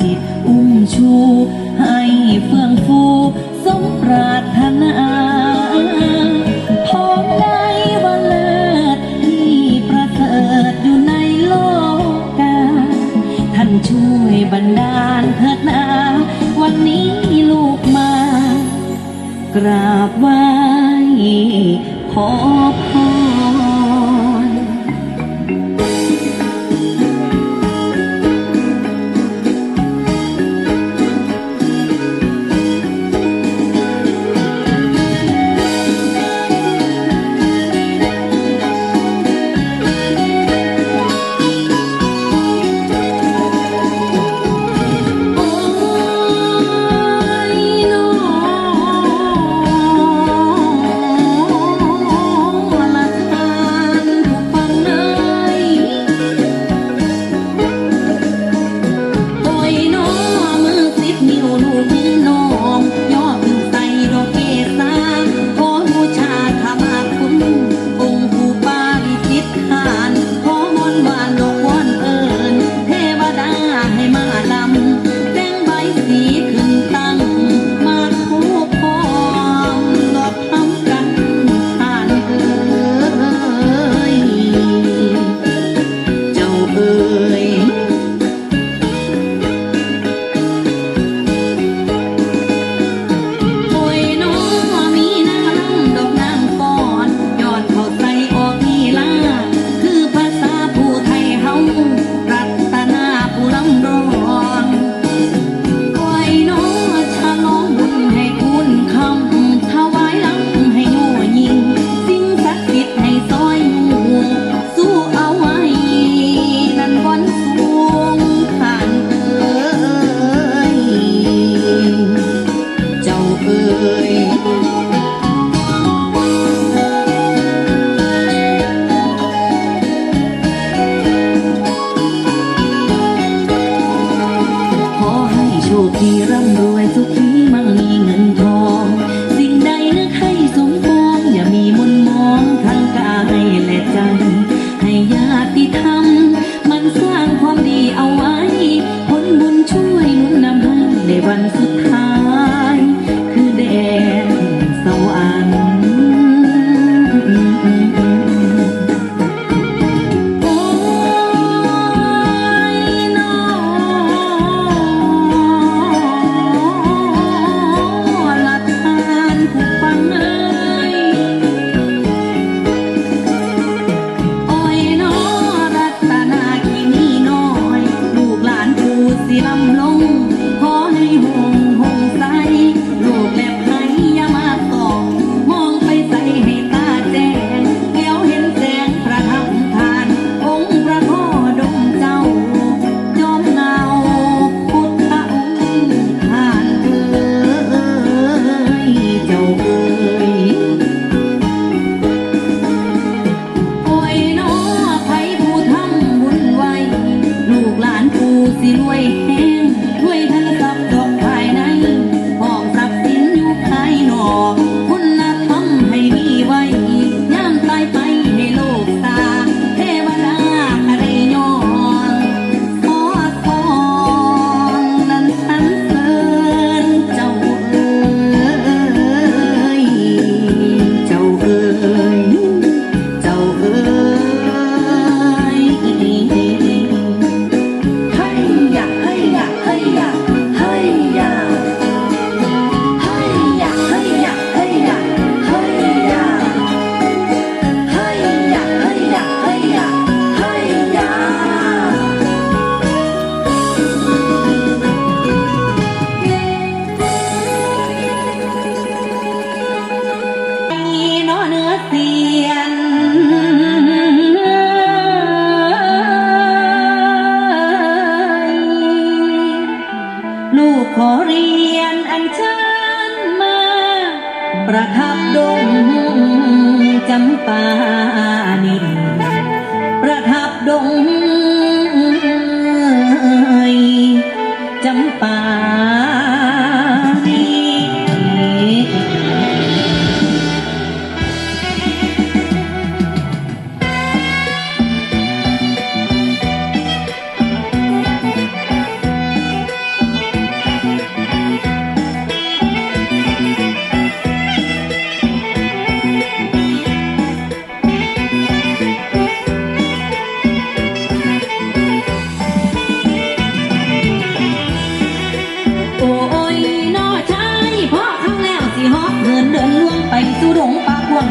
จิตอุ้มชู ให้เฟื่องฟู สมปรารถนาพอได้วลิที่ประเสริฐอยู่ในโลกกาท่านช่วยบันดาลเถิดนา วันนี้ลูกมา กราบไหว้ขอพ ที่ร่ำรวยสุขีมั่งมีเงินทอง สิ่งใดนึกให้สมปองอย่ามีมุนมองทางกายและใจ ให้ญาติธรรม มันสร้างความดีเอาไว้ ผลบุญช่วยนุนนำให้ในวันสุดท้าย ประทับดงจำปานีประทับดงจำปา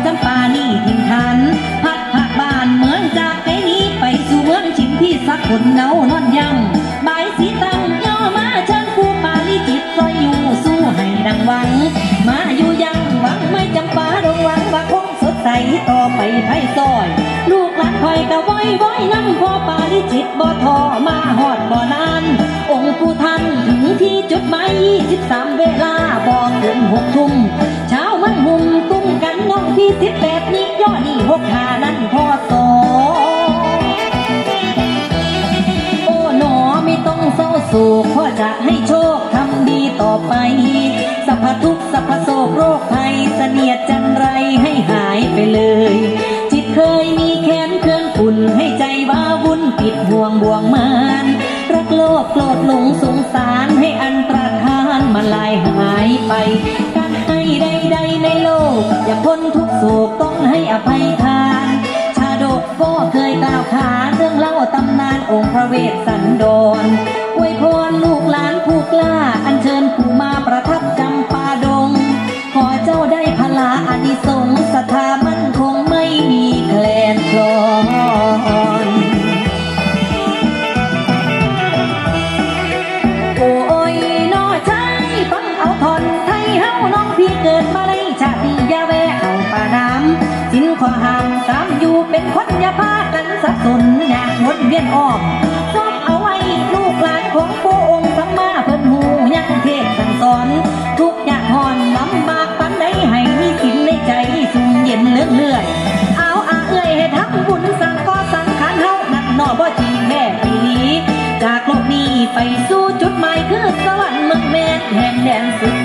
จำป่านี่ถิ่นทันพักผักบ้านเหมือนจากไปนี้ไปสู่เมืองชิมพี่สักคนเนานอนยังใบสีตั้งย่อมาเชิญผู้ปาลิจิตซอยอยู่สู้ให้ดังหวัง มาอยู่ยังหวังไม่จำปาดงหวังว่าคงสดใสต่อไปไพ่ซอย ลูกหลานคอยกะว้อยว้อยนั่งพอปาลิจิตบ่ทอมาหอดบ่นาน องค์ผู้ท่านถึงที่จุดหมายยี่สิบสามเวลาบอกถึงหกทุ่มเช้ามันหุ่ม กันน้องที่18นี้ย่อนี่หกหานั่นพ่อสอโอ้หนอไม่ต้องเศร้าโศกพ่อจะให้โชคทำดีต่อไป สัพพทุกสัพพโศกโรคภัยเสนียดจันไรให้หายไปเลย จิตเคยมีแค้นเครื่องขุ่นให้ใจว่าวุ่นปิดห่วงบ่วงมานรักโลภโกรธหลงสงสารให้อันตรธานมาลายหายไปการให้ ใดๆในโลก อย่าพ้นทุกโศกต้องให้อภัยทาน ชาดกก็เคยกล่าวขานเรื่องเล่าตำนานองค์พระเวสสันดรอวยพรลูกหลานผู้กล้า อัญเชิญผู้มาประทับจำปาด สนอยางวนเวียนอ้อมซอบเอาไว้ลูกหลานของผู้องค์สัมมาเพิ่นหูยังเทศสั่งสอน ทุกอย่างหอนลำบากปันใดให้มีสินในใจสุ่มเย็นเลื่อนเลื่อยเอาอาเอ้ยให้ทำบุญสั่งก็สังขารเฮานั่นนอบ่จริงแม่ปีนี้ จากโลกนี้ไปสู่จุดหมายคือสวรรค์เมืองแม่แห่งแดนสุด